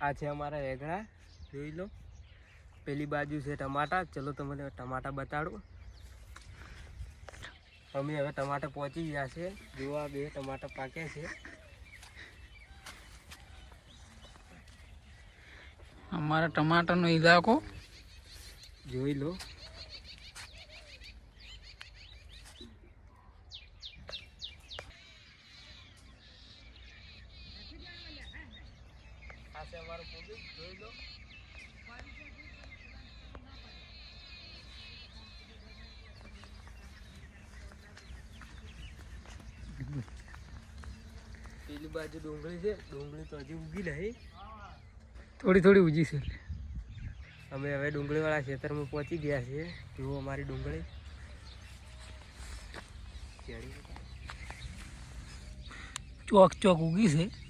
આ છે અમારા રેગડા જોઈ લો. પેલી બાજુ છે ટમાટા. ચલો તમને ટમાટા બતાડું. અમે હવે ટમાટા પહોંચી ગયા છે. જોવા બે ટમાટા પાક્યા છે. અમારા ટમાટાનો ઇલાકો. જોઈ લો. છે અમારો કોબી જોઈ લો. પેલી બાજુ ડુંગળી છે ડુંગળી તો હજી ઉગી નહીં. થોડી થોડી ઉજી છે. અમે હવે ડુંગળીવાળા ખેતરમાં પહોંચી ગયા છીએ. જુઓ અમારી ડુંગળી. ચોક ચોક ઉગી છે.